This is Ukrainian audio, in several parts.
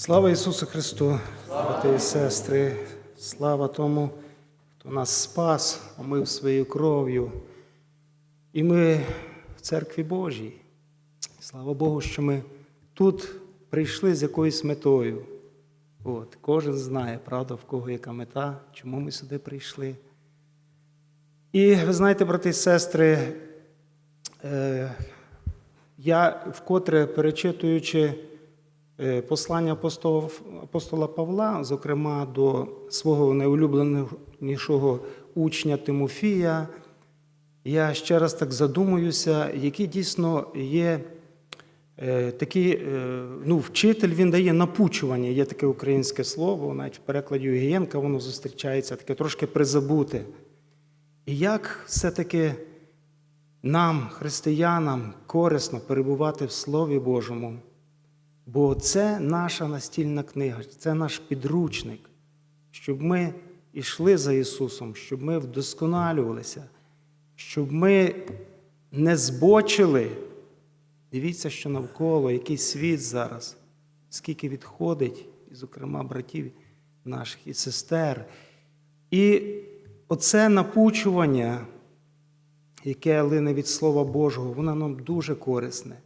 Слава Ісусу Христу, брати і сестри, слава тому, хто нас спас, омив своєю кров'ю. І ми в церкві Божій. Слава Богу, що ми тут прийшли з якоюсь метою. От, кожен знає, правда, в кого яка мета, чому ми сюди прийшли. І ви знаєте, брати і сестри, е, я вкотре перечитуючи послання апостола, Павла, зокрема до свого найулюбленішого учня Тимофія, я ще раз так задумуюся, який дійсно є е, такий е, ну, вчитель, він дає напучування, є таке українське слово, навіть в перекладі Євгенка воно зустрічається, таке трошки призабуте. І як все-таки нам, християнам, корисно перебувати в Слові Божому, бо це наша настільна книга, це наш підручник, щоб ми йшли за Ісусом, щоб ми вдосконалювалися, щоб ми не збочили. Дивіться, що навколо, який світ зараз, скільки відходить, і, зокрема, братів наших і сестер. І оце напучування, яке лине від Слова Божого, воно нам дуже корисне.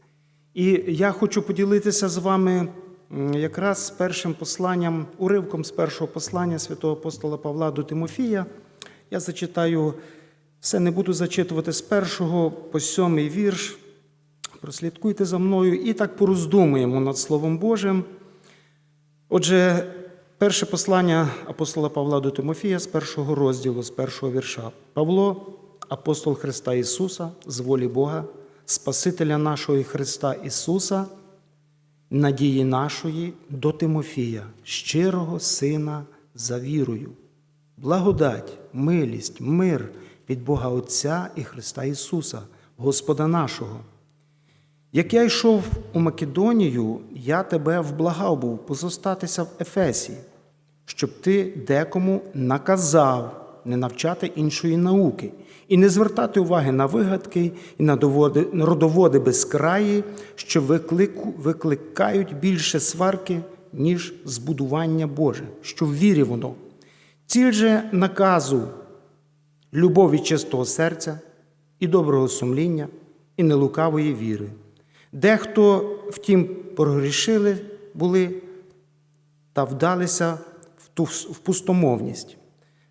І я хочу поділитися з вами якраз з першим посланням, уривком з першого послання святого апостола Павла до Тимофія. Я зачитаю все, не буду зачитувати з першого по сьомий вірш. Прослідкуйте за мною і так пороздумуємо над Словом Божим. Отже, перше послання апостола Павла до Тимофія з першого розділу, з першого вірша. Павло, апостол Христа Ісуса, з волі Бога, Спасителя нашого Христа Ісуса, надії нашої до Тимофія, щирого Сина за вірою. Благодать, милість, мир від Бога Отця і Христа Ісуса, Господа нашого. Як я йшов у Македонію, я тебе вблагав був позостатися в Ефесі, щоб ти декому наказав не навчати іншої науки і не звертати уваги на вигадки і на доводи, на родоводи безкраї, що викликають більше сварки, ніж збудування Боже, що в вірі воно. Ціль же наказу любові чистого серця і доброго сумління, і нелукавої віри. Дехто, втім, прогрішили були та вдалися в пустомовність.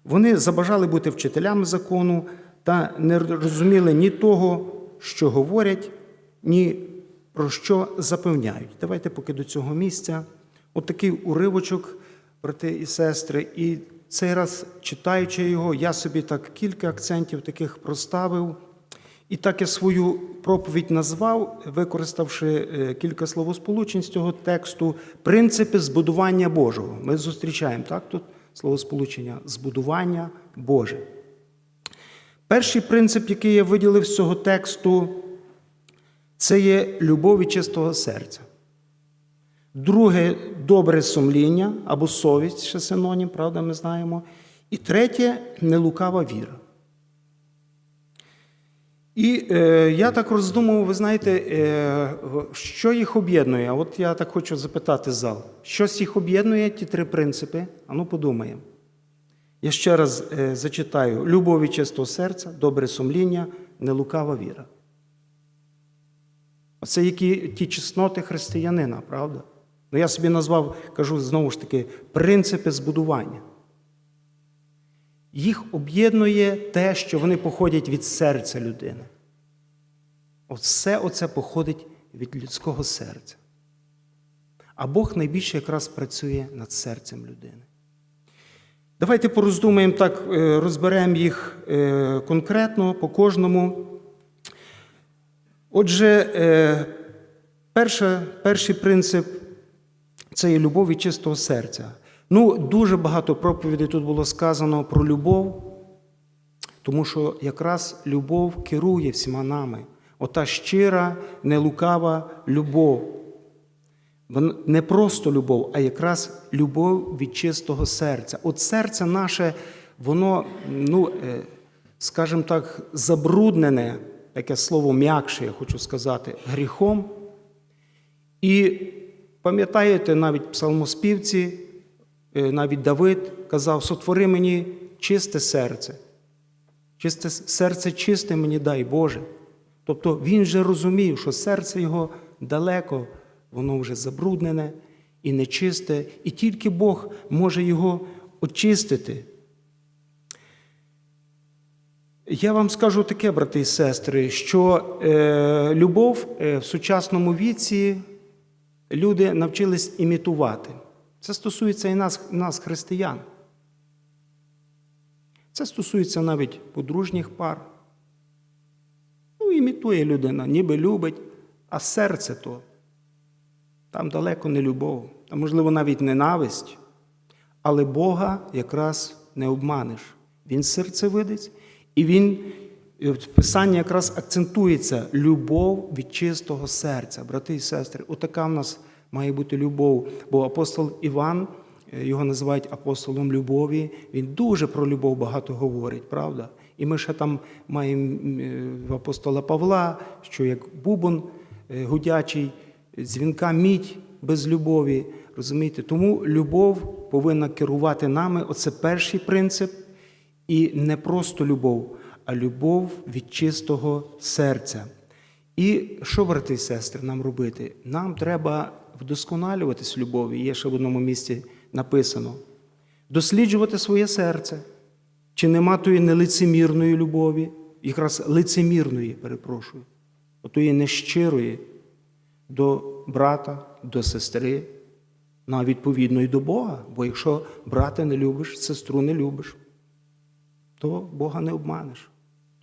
Вони забажали бути вчителями закону та не розуміли ні того, що говорять, ні про що запевняють. Давайте поки до цього місця. От такий уривочок, брати і сестри, і цей раз, читаючи його, я собі так кілька акцентів таких проставив. І так я свою проповідь назвав, використавши е, кілька словосполучень з цього тексту, принципи збудування Божого. Ми зустрічаємо так тут словосполучення збудування Боже. Перший принцип, який я виділив з цього тексту, це є любов від чистого серця. Друге добре сумління або совість, ще синонім, правда, ми знаємо. І третє нелукава віра. І е, я так роздумував, ви знаєте, е, що їх об'єднує? От я так хочу запитати зал. Що їх об'єднує, ті три принципи? А ну подумаємо. Я ще раз е, зачитаю: любов від чистого серця, добре сумління, нелукава віра. Оце які ті чесноти християнина, правда? Ну, я собі назвав, кажу знову ж таки, принципи збудування. Їх об'єднує те, що вони походять від серця людини. Все оце походить від людського серця. А Бог найбільше якраз працює над серцем людини. Давайте пороздумаємо так, е, розберемо їх е, конкретно по кожному. Отже, е, перший принцип це є любов від чистого серця. Ну, дуже багато проповідей тут було сказано про любов, тому що якраз любов керує всіма нами. Ота щира, нелукава любов. Не просто любов, а якраз любов від чистого серця. От серце наше, воно, ну, скажімо так, забруднене, таке слово м'якше, я хочу сказати, гріхом. І Пам'ятаєте, навіть псалмоспівці, е, навіть Давид казав: сотвори мені чисте серце. Чисте серце чисте мені дай Боже. Тобто він же розумів, що серце його далеко, воно вже забруднене і нечисте, і тільки Бог може його очистити. Я вам скажу таке, брати і сестри, що е, любов е, в сучасному віці люди навчились імітувати. Це стосується і нас, нас, християн. Це стосується навіть подружніх пар. Ну, імітує людина, ніби любить, а серце то там далеко не любов, а можливо навіть ненависть. Але Бога якраз не обманеш. Він серцевидець, і він е, в Писанні якраз акцентується любов від чистого серця, брати і сестри. Отака в нас має бути любов. Бо апостол Іван, е, його називають апостолом любові, він дуже про любов багато говорить, правда? І ми ще там маємо е, в апостола Павла, що як бубон е, гудячий, дзвінка мідь без любові. Розумієте? Тому любов повинна керувати нами. Оце перший принцип. І не просто любов, а любов від чистого серця. І що, брати і сестри, нам робити? Нам треба вдосконалюватись в любові. Є ще в одному місці написано: досліджувати своє серце, чи нема тої нелицемірної любові, якраз лицемірної, перепрошую, отої нещирої до брата, до сестри, ну, а відповідно і до Бога. Бо якщо брата не любиш, сестру не любиш, то Бога не обманеш.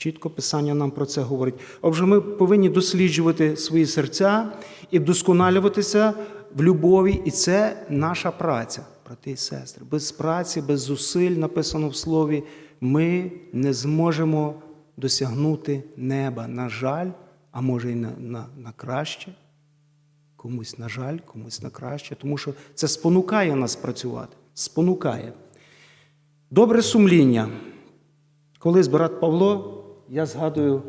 Чітко Писання нам про це говорить. Отже, ми повинні досліджувати свої серця і вдосконалюватися в любові, і це наша праця, брати і сестри. Без праці, без зусиль, написано в слові, ми не зможемо досягнути неба. На жаль, а може й на, на, на краще. Комусь на жаль, комусь на краще, тому що це спонукає нас працювати. Спонукає. Добре сумління. Колись брат Павло, я згадую,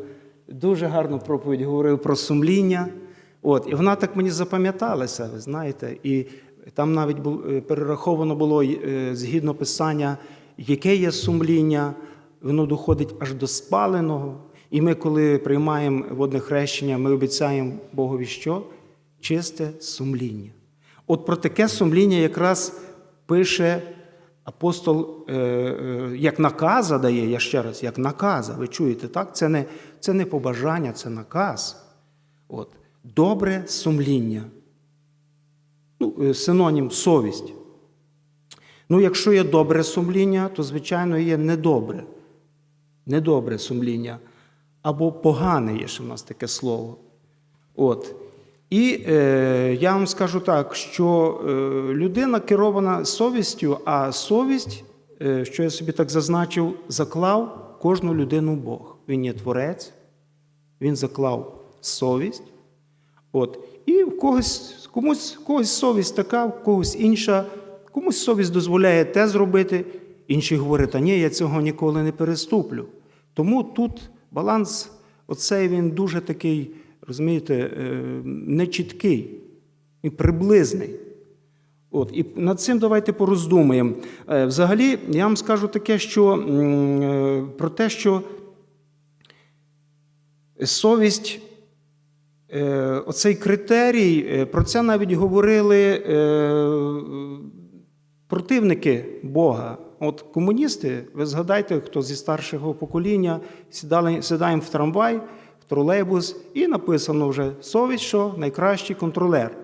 дуже гарну проповідь говорив про сумління. От, і вона так мені запам'яталася, ви знаєте, і там навіть е, перераховано було е, згідно писання, яке є сумління, воно доходить аж до спаленого. І ми, коли приймаємо водне хрещення, ми обіцяємо Богові що? Чисте сумління. От про таке сумління якраз пише апостол, е, е, як наказа дає, я ще раз, як наказа, ви чуєте, так? Це не, це не побажання, це наказ. От. Добре сумління. Ну, е, синонім совість. Ну, якщо є добре сумління, то, звичайно, є недобре. Недобре сумління. Або погане є ще в нас таке слово. От. І е, я вам скажу так, що е, людина керована совістю, а совість, е, що я собі так зазначив, заклав кожну людину Бог. Він є творець, він заклав совість. От. І в когось, комусь, когось совість така, в когось інша, комусь совість дозволяє те зробити, інші говорять, а ні, я цього ніколи не переступлю. Тому тут баланс, оцей він дуже такий, розумієте, е, нечіткий і приблизний. От, і над цим давайте пороздумаємо. Е, Взагалі, я вам скажу таке, що е, про те, що совість, оцей критерій, про це навіть говорили противники Бога. От комуністи, ви згадайте, хто зі старшого покоління сідали, сідаємо в трамвай, в тролейбус, і написано вже совість, що найкращий контролер.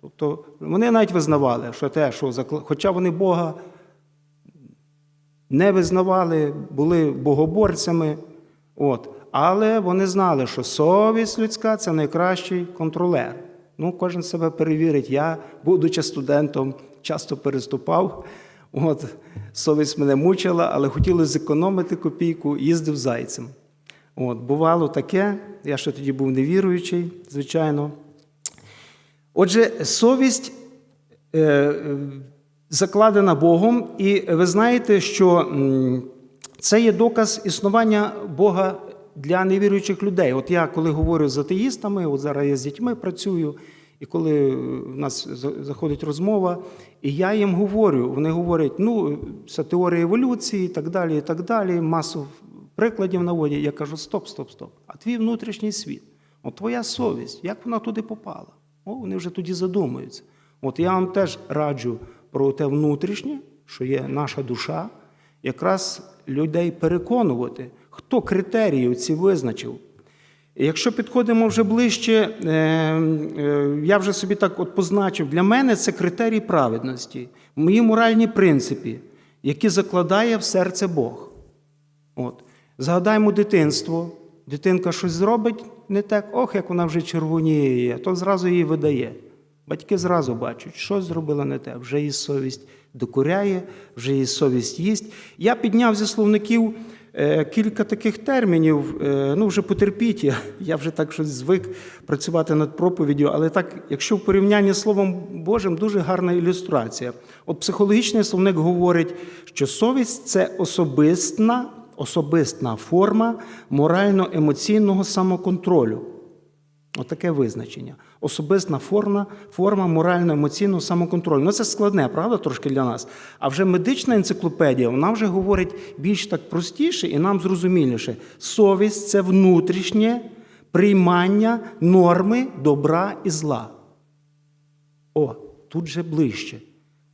Тобто вони навіть визнавали, що те, що закла- хоча вони Бога не визнавали, були богоборцями, от, але вони знали, що совість людська це найкращий контролер. Ну, кожен себе перевірить. Я, будучи студентом, часто переступав. От, совість мене мучила, але хотілося зекономити копійку, їздив зайцем. От, бувало таке, я ще тоді був невіруючий, звичайно. Отже, совість е, е, закладена Богом, і ви знаєте, що це є доказ існування Бога для невіруючих людей. От я коли говорю з атеїстами, от зараз я з дітьми працюю, І коли в нас заходить розмова, і я їм говорю, вони говорять, ну, це теорія еволюції і так далі, і так далі, масу прикладів наводять. Я кажу, стоп, стоп, стоп. А твій внутрішній світ, от твоя совість, як вона туди попала? О, вони вже тоді задумуються. От я вам теж раджу про те внутрішнє, що є наша душа, якраз людей переконувати, хто критерії ці визначив. Якщо підходимо вже ближче, е, е, я вже собі так от позначив, для мене це критерій праведності, мої моральні принципи, які закладає в серце Бог. От. Згадаймо дитинство, дитинка щось зробить не так, ох, як вона вже червоніє, то зразу її видає. Батьки зразу бачать, що зробила не те, вже її совість докоряє, вже її совість їсть. Я підняв зі словників е, кілька таких термінів. Е, ну, вже потерпіть, я, я вже так щось звик працювати над проповіддю, але так, якщо в порівнянні з Словом Божим, дуже гарна ілюстрація. От психологічний словник говорить, що совість це особистна, особистна форма морально-емоційного самоконтролю. Отаке визначення. Особистна форма, форма морально-емоційного самоконтролю. Ну це складне, правда, трошки для нас. А вже медична енциклопедія, вона вже говорить більш так простіше і нам зрозуміліше. Совість це внутрішнє приймання норми добра і зла. О, тут же ближче.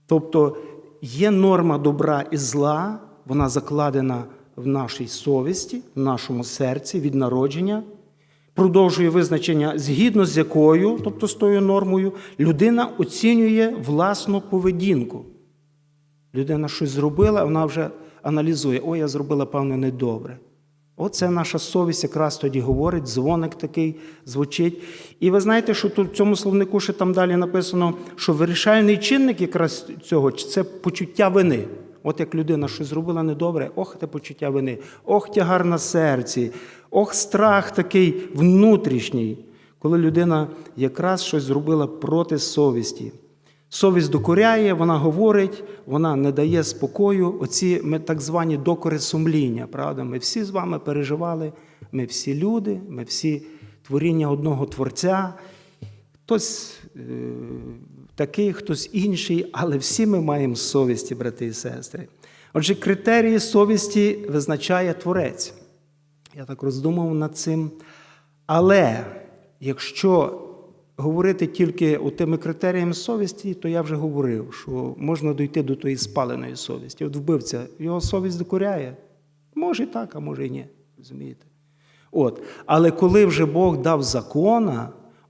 Тобто є норма добра і зла, вона закладена в нашій совісті, в нашому серці від народження, продовжує визначення, згідно з якою, тобто з тою нормою, людина оцінює власну поведінку. Людина щось зробила, вона вже аналізує, о, я зробила, певно, недобре. Оце наша совість якраз тоді говорить, дзвоник такий звучить. І ви знаєте, що тут в цьому словнику ще там далі написано, що вирішальний чинник якраз цього це почуття вини. От як людина щось зробила недобре, ох, те почуття вини, ох, тягар на серці, ох, страх такий внутрішній, коли людина якраз щось зробила проти совісті. Совість докоряє, вона говорить, вона не дає спокою. Оці ми так звані докори сумління. Правда, ми всі з вами переживали, ми всі люди, ми всі творіння одного творця. Хтось е, такий, хтось інший, але всі ми маємо совісті, брати і сестри. Отже, критерії совісті визначає Творець. Я так роздумав над цим. Але якщо говорити тільки тими критеріями совісті, то я вже говорив, що можна дойти до тої спаленої совісті. От вбивця, його совість докоряє. Може і так, а може і ні. Розумієте? От. Але коли вже Бог дав закона,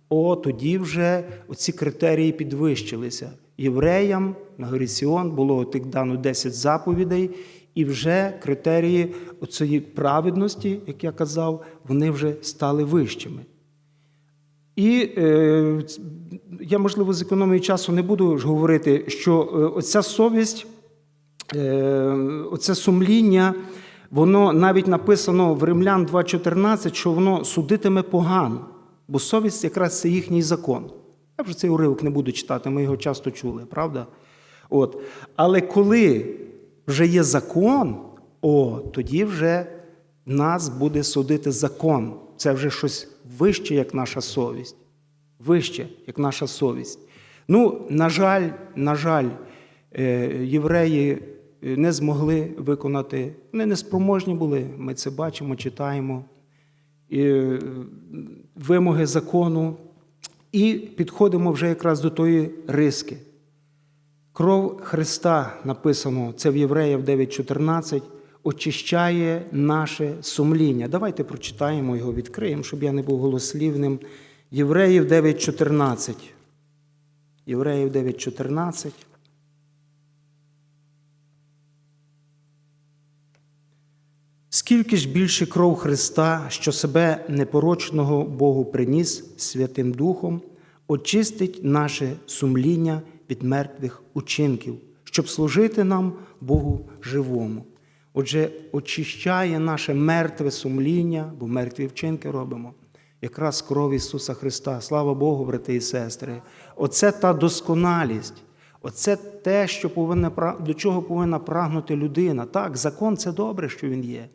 о, тоді вже оці критерії підвищилися. Євреям на горі Сіон було тих дано 10 заповідей, і вже критерії цієї праведності, як я казав, вони вже стали вищими. І е, я, можливо, з економії часу не буду ж говорити, що е, оця совість, е, оце сумління, воно навіть написано в Римлян 2.14, що воно судитиме погано, бо совість якраз це їхній закон. Я вже цей уривок не буду читати, ми його часто чули, правда? От. Але коли вже є закон, о, тоді вже нас буде судити закон. Це вже щось вище, як наша совість. Вище, як наша совість. Ну, на жаль, на жаль, е, євреї е, не змогли виконати, вони неспроможні були, ми це бачимо, читаємо. І, е, вимоги закону. І підходимо вже якраз до тої риски. Кров Христа написано, це в Євреїв 9.14, очищає наше сумління. Давайте прочитаємо його, відкриємо, щоб я не був голослівним. Євреїв 9.14. Євреїв 9.14. Скільки ж більше кров Христа, що себе непорочного Богу приніс Святим Духом, очистить наше сумління від мертвих учинків, щоб служити нам Богу живому. Отже, очищає наше мертве сумління, бо мертві вчинки робимо. Якраз кров Ісуса Христа. Слава Богу, брати і сестри. Оце та досконалість. Оце те, що повинна, до чого повинна прагнути людина. Так, закон це добре, що він є.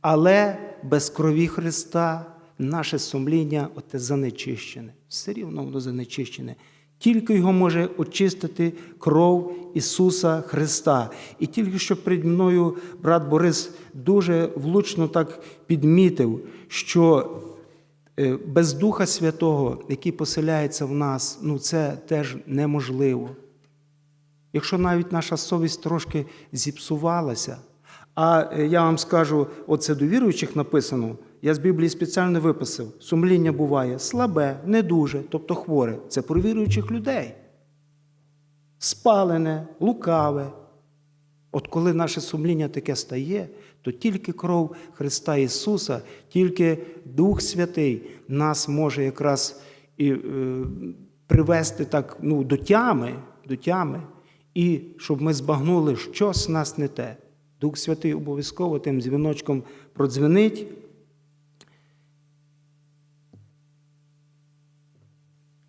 Але без крові Христа, наше сумління оте занечищене. Все рівно воно занечищене. Тільки його може очистити кров Ісуса Христа. І тільки що перед мною брат Борис дуже влучно так підмітив, що е, без Духа Святого, який поселяється в нас, ну це теж неможливо. Якщо навіть наша совість трошки зіпсувалася, а е, я вам скажу, оце до віруючих написано, я з Біблії спеціально виписав, сумління буває слабе, не дуже, тобто хворе. Це про віруючих людей. Спалене, лукаве. От коли наше сумління таке стає, то тільки кров Христа Ісуса, тільки Дух Святий нас може якраз і е, привести так ну, до тями, до тями, і щоб ми збагнули, що з нас не те. Дух Святий обов'язково тим дзвіночком продзвенить.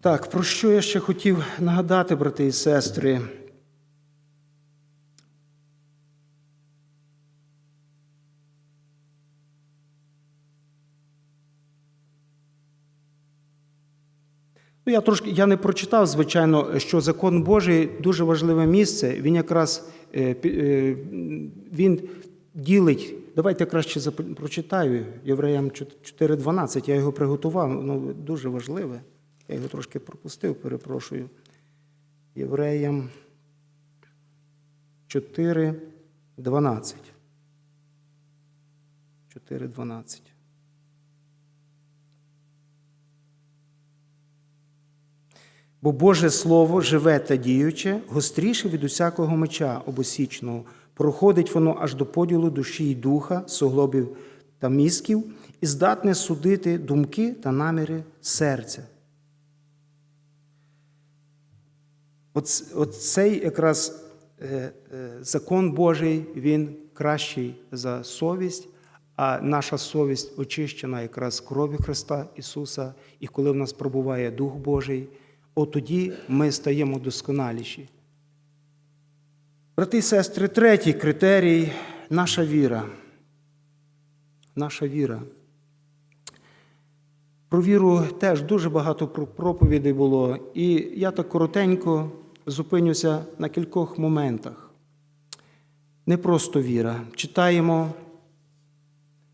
Так, про що я ще хотів нагадати, брати і сестри? Ну, я трошки я не прочитав, звичайно, що закон Божий дуже важливе місце. Він якраз е, е, він ділить. Давайте краще прочитаю Євреям 4.12. Я його приготував, воно дуже важливе. Я його трошки пропустив, перепрошую. Євреям 4.12. 4.12. Бо Боже Слово живе та діюче, гостріше від усякого меча обосічного, проходить воно аж до поділу душі й духа, суглобів та мізків, і здатне судити думки та наміри серця. От якраз е, е, закон Божий, він кращий за совість, а наша совість очищена якраз кров'ю Христа Ісуса, і коли в нас пробуває Дух Божий, от тоді ми стаємо досконаліші. Брати і сестри, третій критерій наша віра. Наша віра. Про віру теж дуже багато проповідей було, і я так коротенько зупинюся на кількох моментах. Не просто віра. Читаємо,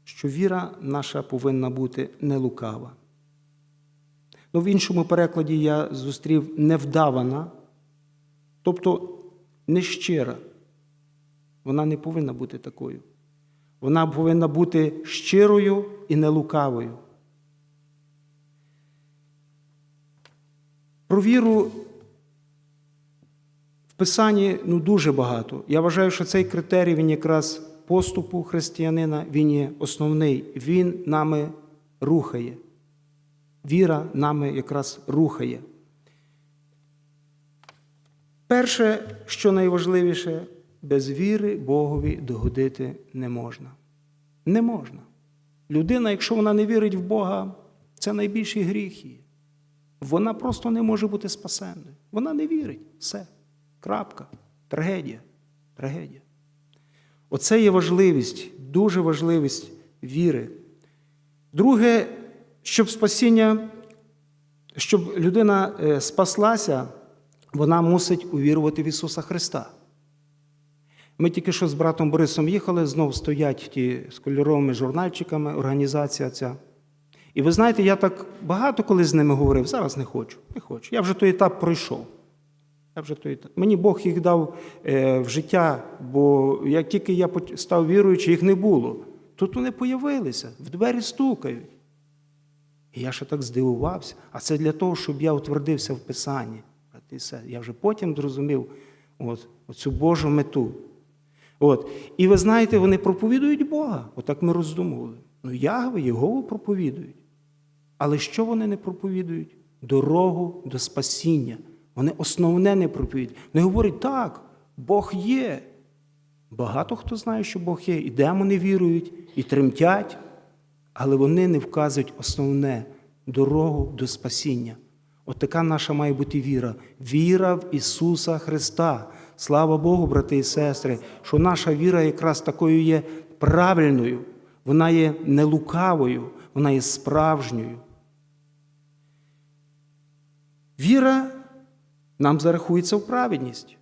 що віра наша повинна бути не лукава. Ну, в іншому перекладі я зустрів невдавана, тобто нещира. Вона не повинна бути такою. Вона повинна бути щирою і нелукавою. Про віру в Писанні ну, дуже багато. Я вважаю, що цей критерій він якраз поступу християнина, він є основний. Він нами рухає. Віра нами якраз рухає. Перше, що найважливіше, без віри Богові догодити не можна. Не можна. Людина, якщо вона не вірить в Бога, це найбільший гріх її. Вона просто не може бути спасенною. Вона не вірить. Все. Крапка. Трагедія. Трагедія. Оце є важливість, дуже важливість віри. Друге, щоб спасіння, щоб людина е, спаслася, вона мусить увірувати в Ісуса Христа. Ми тільки що з братом Борисом їхали, знов стоять ті з кольоровими журнальчиками, організація ця. І ви знаєте, я так багато коли з ними говорив, зараз не хочу, не хочу. Я вже той етап пройшов. Я вже той етап. Мені Бог їх дав е, в життя, бо як тільки я став віруючий, їх не було. Тут вони появилися, в двері стукають. І я ще так здивувався. А це для того, щоб я утвердився в Писанні. Я вже потім зрозумів от, оцю Божу мету. От. І ви знаєте, вони проповідують Бога. Отак ми роздумували. Ну, Ягве, Єгову проповідують. Але що вони не проповідують? Дорогу до спасіння. Вони основне не проповідують. Вони говорять, так, Бог є. Багато хто знає, що Бог є, і демони вірують, і тремтять, але вони не вказують основне дорогу до спасіння. От така наша має бути віра. Віра в Ісуса Христа. Слава Богу, брати і сестри, що наша віра якраз такою є правильною, вона є не лукавою, вона є справжньою. Віра нам зарахується в праведність.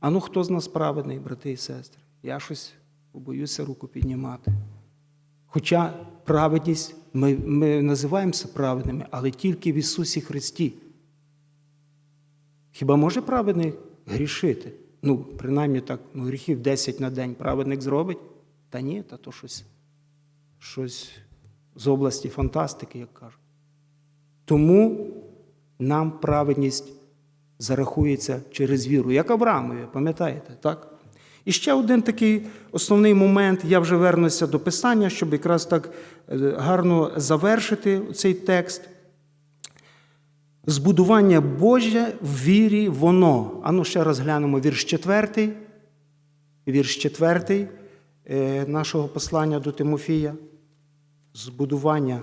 А ну хто з нас праведний, брати і сестри? Я щось боюся руку піднімати. Хоча праведність, ми, ми називаємося праведними, але тільки в Ісусі Христі. Хіба може праведник грішити? Ну, принаймні так, ну, гріхів 10 на день праведник зробить? Та ні, та то щось, щось з області фантастики, як кажуть. Тому нам праведність зарахується через віру, як Авраамові, пам'ятаєте, так? І ще один такий основний момент, я вже вернуся до писання, щоб якраз так е, гарно завершити цей текст. Збудування Боже в вірі воно. Ану ще раз глянемо вірш четвертий, вірш четвертий е, нашого послання до Тимофія. Збудування.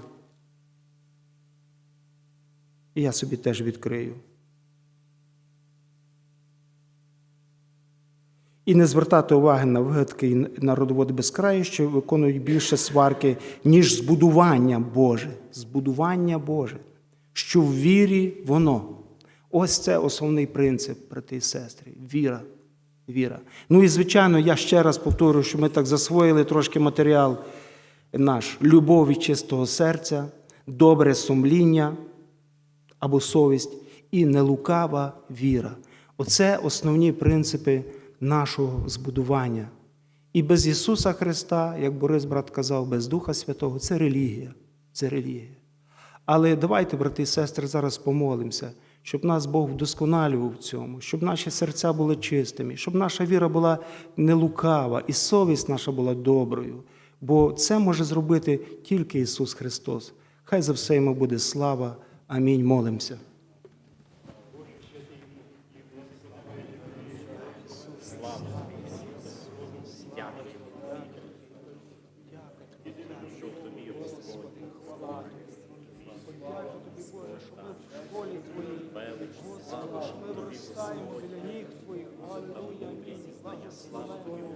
І я собі теж відкрию. І не звертати уваги на вигадки і на родоводи безкраю, що виконують більше сварки, ніж збудування Боже. Збудування Боже. Що в вірі воно. Ось це основний принцип, брати і сестри. Віра. Віра. Ну і звичайно, я ще раз повторюю, що ми так засвоїли трошки матеріал наш любов від чистого серця, добре сумління або совість і нелукава віра. Оце основні принципи нашого збудування. І без Ісуса Христа, як Борис брат казав, без Духа Святого це релігія. Це релігія. Але давайте, брати і сестри, зараз помолимося, щоб нас Бог вдосконалював в цьому, щоб наші серця були чистими, щоб наша віра була не лукава і совість наша була доброю. Бо це може зробити тільки Ісус Христос. Хай за все йому буде слава. Амінь. Молимося. Слава Богу!